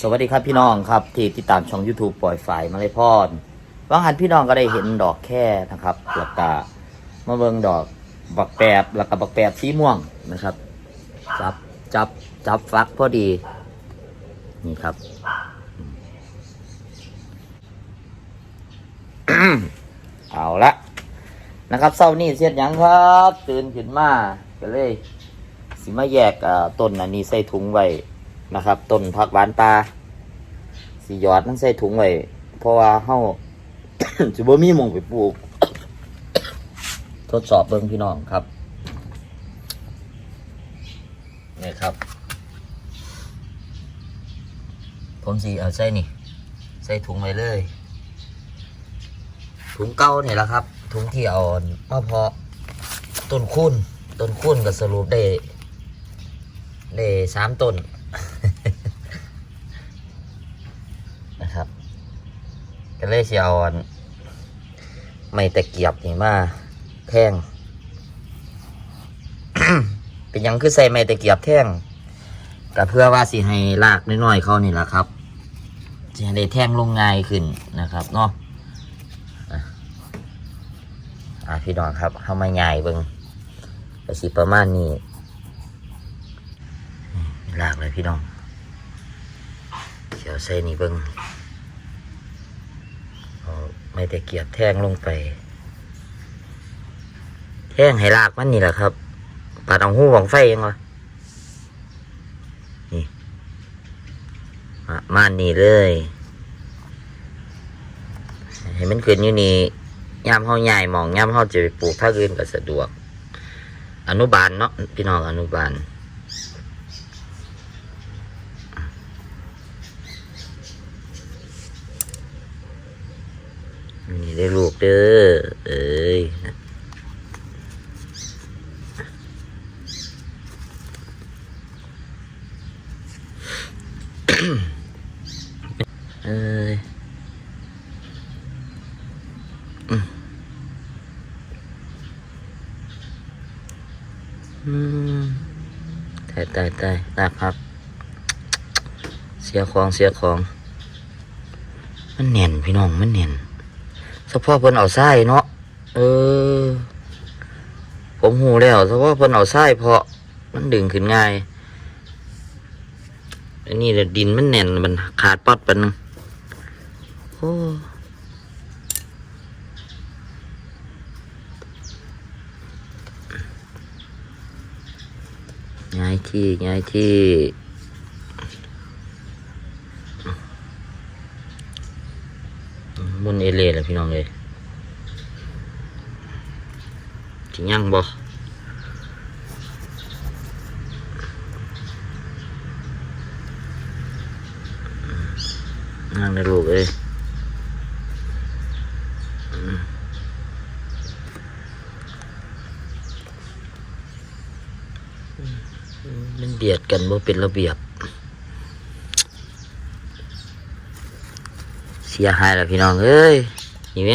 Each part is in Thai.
สวัสดีครับพี่น้องครับที่ติดตามช่อง YouTube ปล่อยฝ่ายมาเลยพรว่างหันพี่น้องก็ได้เห็นดอกแค่นะครับแล้วก็มาเบิงดอกบักแปบแล้วก็บักแปบสีม่วงนะครับ จับจับจับฟักพอดี นี่ครับเอาละนะครับเศร้านี่เสียดหยังครับ ตื่นขึ้นมาก็เลย สิมาแยกต้นอันนี้ใส่ถุงไว้ นะครับต้นผักหวานปลาสีหยอดนั่นใส่ถุงไว้เพราะว่าเฮาจะบ่มีมงไปปลูก ทดสอบเบิ่งพี่น้องครับนี่ครับ ผมสีเอาใส่นี่ ใส่ถุงไว้เลย ถุงเก่าเนี่ยละครับ ถุงที่เอามาเพาะต้นคูนต้นคูนก็สรุปได้ได้สามต้น นะครับ ก็ เลยเชียวอันไม่ตะเกียบนี่มาแท่ง เป็นยังคือใส่ไม้ตะเกียบแท่งก็เพื่อว่าสิให้ลากน้อยๆเขานี่แหละครับจะได้แท่งลงง่ายขึ้นนะครับเนาะอะพี่น้องครับเข้ามาง่ายเบิงก็สิประมาณนี้ลากเลยพี่น้องเขียวใส่นี่เบิ้ง ไม่แต่เกียบแท่งลงไป แท่งให้ลากมันนี่แหละครับปาดอาหูหวังไฟยังวะนี่ะมาณนี้เลยให้มันขึ้นอยู่นี่ย่ามเฮาใหญ่มองย่ามเฮาจะไปปลูกถ้าอื่นก็สะดวก อนุบาลเนาะพี่น้องอนุบาล นี่ได้ลูกเด้อ เอ้ยเอ้ยอืมอืมตายตายตายลาพักเสียของเสียของ มันเน่นพี่น้อง มันเน่น เฉพาะเพิ่นเอาไส้เนาะเออ ผมหูแล้วเฉพาะเพิ่นเอาไส้เพราะมันดึงขึ้นง่ายอันนี้แหละดินมันแน่นมันขาดปัดปันนึงโอ้ง่ายที่ง่ายที่ มุนเอเล่แหละพี่น้องเลยจริงยังบ่นั่งในลูกเอ้ยมันเบียดกันบ่เป็นระเบียบ สียหายแล้วพี่น้องเอ้ยนี่ไหม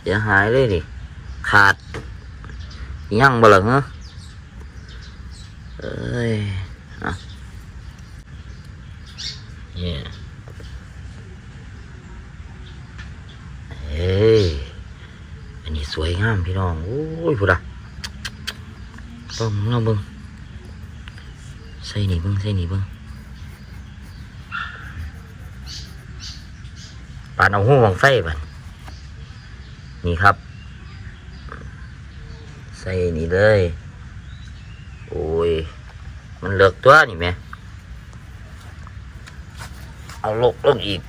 เสียหายเลยดิขาดยั่งบ่หลังเหรอเอ้ยอะเนี่ยเฮ้ยอันนี้สวยงามพี่น้องโอ้ยพูดอะต้องน้องเบิ้งใส่นี่เบิ้งใส่นี่เบิ้งานเอาหูวางไฟบันนี่ครับ ใส่นี่เลย โอ้ย มันเลือกตัวนี่แม่เอาลกลงอีก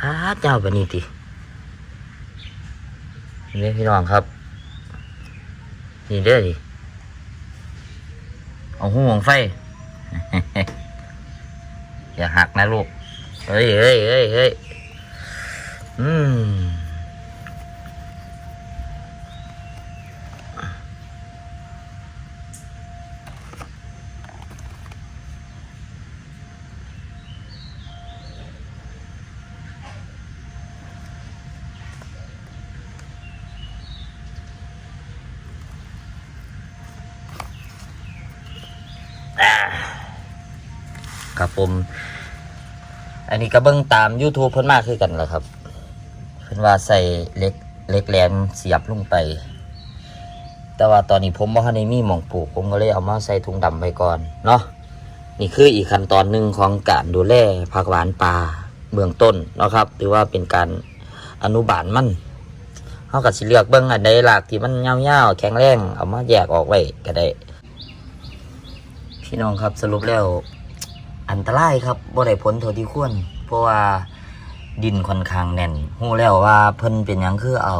อาเจ้าแบันนี้ตินี่พี่น้องครับ นี่เด้อดิเอาหูวางไฟ อย่าหักนะลูก เฮ้ยเฮ้ยเฮ้ยเฮ้ยอืม ครับผม อันนี้ก็เบิ่งตาม YouTube เพิ่นมากคือกันแหละครับ เพิ่นว่าใส่เล็กเล็กแหลมเสียบลงไป แต่ว่าตอนนี้ผมบ่ทันได้มีหม่องปลูก ผมก็เลยเอามาใส่ถุงดำไว้ก่อนเนาะนี่คืออีกขั้นตอนหนึ่งของการดูแลผักหวานป่าเบื้องต้นเนาะครับถือว่าเป็นการอนุบาลมันเฮาก็สิเลือกเบิ่งอันใดหลากที่มันยาวๆแข็งแรงเอามาแยกออกไว้ก็ได้ พี่น้องครับสรุปแล้ว อันตรายครับบ่ได้ผลเท่าที่ควร เพราะว่าดินค่อนข้างแน่นฮู้แล้วว่าเพิ่นเป็นหยังคือเอา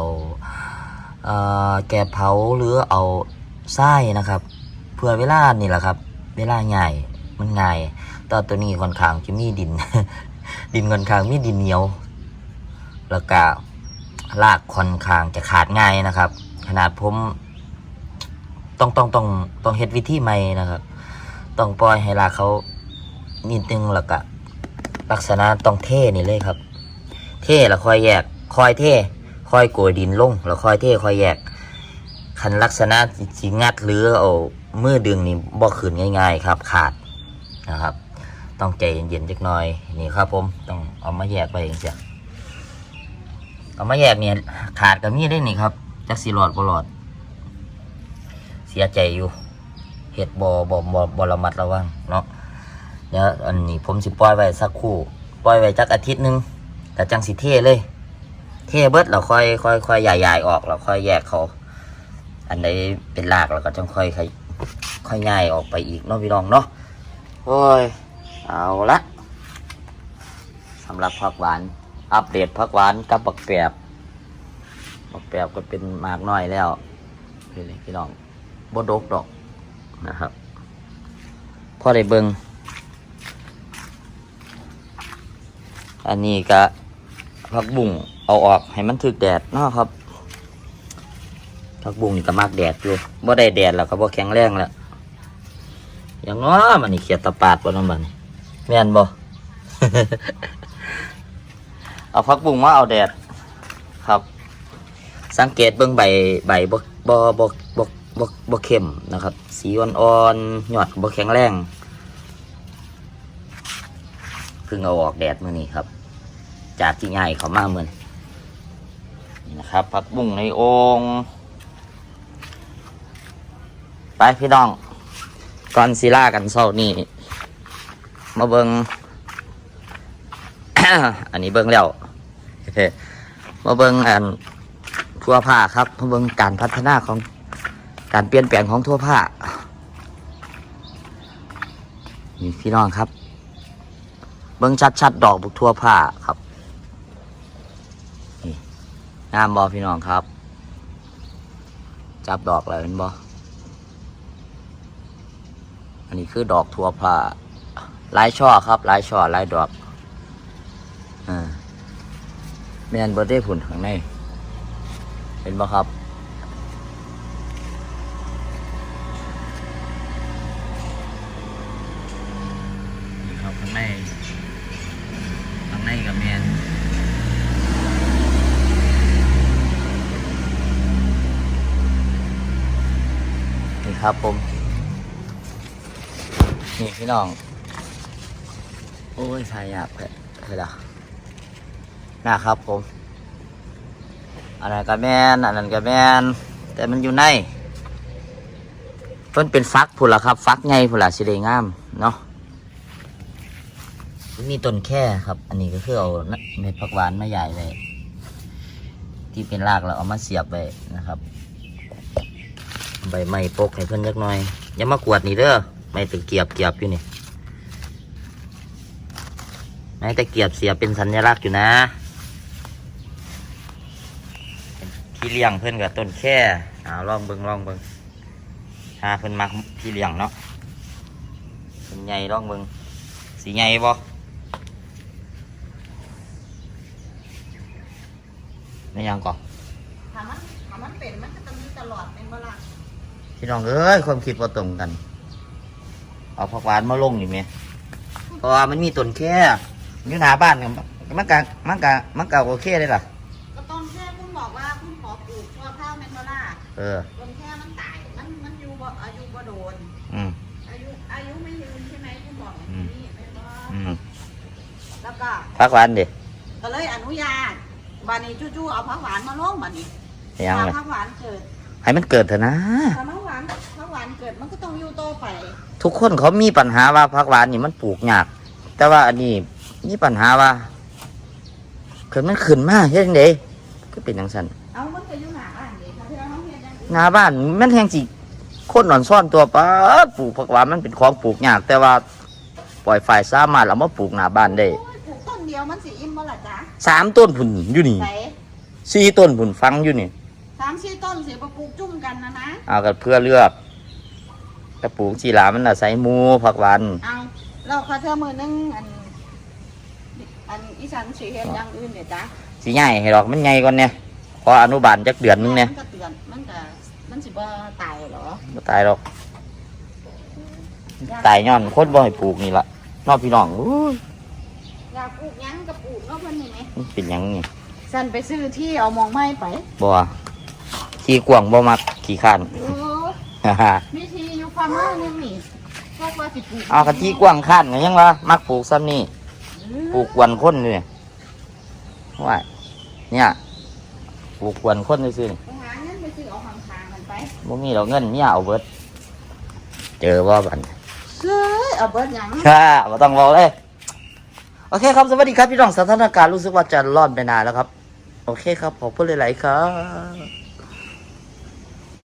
เอ่อแกะเผาหรือเอาทรายนะครับ เพื่อเวลานี่แหละครับ เวลาง่ายมันง่ายแตอนตัวนี้ค่อนข้างจะมีดิน ดินค่อนข้างมีดินเหนียว แล้วก็รากค่อนข้างจะขาดง่ายนะครับ ขนาดผมต้องต้องต้องต้องเฮ็ดวิธีใหม่นะครับ ต้องปล่อยให้รากเขา นิดนึงแล้วก็ลักษณะต้องเท่นี่เลยครับ เท่แล้วค่อยแยกคอยเท่คอยโกยดินลงแล้วค่อยเท่คอยแยกคันลักษณะสิงัดหรือเอามือดึงนี่บ่ขืนง่าย ๆ ครับ ขาดนะครับ ต้องใจเย็นๆจักหน่อยนี่ครับผมต้องเอามาแยกไปเองเสียเอามาแยกเนี่ยขาดกับมีได้นี่ครับจักสีหลอดบ่หลอด เสียใจอยู่เห็ดบ่บ่บ่บ่ระมัดระวังเนาะ เดี๋ยวอันนี้ผมสิปล่อยไว้สักคู่ปล่อยไว้จักอาทิตย์หนึงแต่จังสิเท่เลย เท่เบิดเราค่อยค่อยค่อยใหญ่ๆออกเราค่อยแยกเขา อันไหนเป็นรากเราก็จังค่อยค่อยค่อยง่ายออกไปอีกเนาะพี่น้องเนาะโอ้ยเอาละสำหรับผักหวาน อัปเดตผักหวานกับบักแปบบักแปบก็เป็นมากน้อยแล้วพี่น้องบดกดอกนะครับ พอได้เบิง อันนี้ก็ผักบุ้งเอาออกให้มันถึกแดดเนาะครับผักบุ้งนี่ก็มากแดดอยู่บ่ได้แดดแล้วก็บ่แข็งแรงแล้วอย่างน้อมันนี่เขียดตะปาดบ่น้ำมันแม่นบ่เอาผักบุ้งมาเอาแดดครับ สังเกตเบิ่งใบใบบ่บ่บ่บ่บ่เข้มนะครับ สีอ่อนๆยอดบ่แข็งแรง พิ่งเอาออกแดดมื้อนี้ครับ จากที่ง่ายเขามาเหมือนนี่นะครับผักบุ้งในโองไปพี่น้องก่อนสิล่ากันเศร้านี่มาเบิงอันนี้เบิงแล้วมาเบิงอันทั่วผ้าครับมาเบิงการพัฒนาของการเปลี่ยนแปลงของทั่วผ้านี่พี่น้องครับ เบิ้งชัดๆ ดอกบุกทั่วผ้าครับนี่งามบอพี่น้องครับ จับดอกอะไรเป็นบออันนี้คือดอกทั่วผ้าลายช่อครับลายช่อลายดอกอ่าแมนเบอร์เด้ผุนข้างในเป็นบ่ครับนี่ครับข้างในข้างใน กับแมนนี่ครับผม นี่พี่น้อง โอ้ยชายหยาบเลยคือละนะครับผม อันนั้นกับแมนอันนั้นกับแมนแต่มันอยู่ในเพิ่นเป็นฟักผุนละครับ ฟักไงผุนละสิได้งาม เนาะ มีต้นแค่ครับ อันนี้ก็คือเอาเม็ดผักหวานมาใหญ่ไว้ที่เป็นรากเราเอามาเสียบไว้นะครับ ใบไม้ปกให้เพิ่อนจักน่อย อย่ามากวดนี่เด้อไม้ตะเกียบเกียบอยู่นี่ไม้ตะเกียบเสียบเป็นสัญลักษณ์อยู่นะที่เลี้ยงเพิ่อนกับต้นแค่เอาลองเบิ่งลองเบิ่งหาเพิ่อนมักที่เลี้ยงเนาะเป็นใหญ่ลองเบิ่งสีใหญ่บ่ ไม่ยังก่อนถามมันถามมันเป็นมันก็ต้องมีตลอดเป็นเวลาพี่น้องเอ้ยความคิดว่าตรงกัน เอาผักหวานมาลงนี่ไหมเพราะว่ามันมีต้นแค่อยู่หน้าบ้านกันมันกะมันกะมันกะโอเคเลยล่ะก็ต้นแค่คุณบอกว่าคุณขอปลูกชั่วข้าวเป็นเวลาเออต้นแค่มันตายมันมันอยู่บ่อายุบ่โดนอืมอายุอายุไม่ยืนใช่ไหมคุณบอกอย่างนี้ไม่ว่าอืมแล้วก็พักหวานดิก็เลยอนุญาต บานี้จู่ๆเอาผักหวานมาลงบานี้ยังถ้าเลยผักหวานเกิดให้มันเกิดเถอะนะ ถ้าผักหวานผักหวานเกิดมันก็ต้องอยู่ต่อไปทุกคนเขามีปัญหาว่าพักหวานนี่มันปลูกยาก แต่ว่าอันนี้มีปัญหาว่าเกิดมันขึ้นมาเฮ็ดจังไดก็เป็นจังซั่นเอามันก็อยู่หน้าบ้านเด็กถ้าที่เราต้องเรียนอย่างอื่นหน้าบ้านมันแฮงสิคนนอนซ่อนตัวปาดปลูกผักหวานมันเป็นของปลูกยาก แต่ว่าปล่อยฝ่ายสามารถเอามาปลูกหน้าบ้านได้ ดียวมันสิอิ่มบ่ล่ะจ๊ะสามต้นผุนอยู่นี่ไหนสี่ต้นผุนฟังอยู่นี่สามสี่ต้นสิมาปลูกจุ่มกันนะนะเอากันเพื่อเลือกแต่ปลูกจีหลามันน่ะใส่หมูผักหวานเอาเราขอเธอมือนึงอัน อันอีสันสีเห็ดอย่างอื่นเดี๋ยวจ้ะสิใหญ่ให้ดอกมันใหญ่ก่อนเนี่ยขออนุบาลจักเดือนนึงเนี่ยมันก็เตือนมันก็มันสิบ่ตายเหรอบ่ตายหรอกตายย้อนคนบ่ให้ปลูกนี่ละนอกพี่น้องอู้ ยอยากปลูกหยังก็ปลูกเนาะเพิ่นนี่ไหมมันเป็นหยังนี่สันไปซื้อที่เอามองไม้ไปบ่ขี้กวางบ่มักขี้ข้าน โอ้มีที่อยู่ฟาร์มเมอร์ยังนี่พวกว่าสิปลูกเอากะขี้กวางข้านก็ยังว่ามักปลูกซ้ำนี่ปลูกกวนคนนี่ว่าเนี่ยปลูกกวนคนซื่อๆนี่ไปหาเงินไปซื้อเอาข้างๆมันไปบ่มีดอกเงินเนี่ยเอาเบิด เจอว่าบัดเฮ้ยเอาเบิดหยังค่ะบ่ต้องบอกเลย โอเคครับ สวัสดีครับ พี่น้องสถานการณ์รู้สึกว่าจะรอดไปนานแล้วครับ โอเคครับ ขอบคุณหลาย ๆ ครับ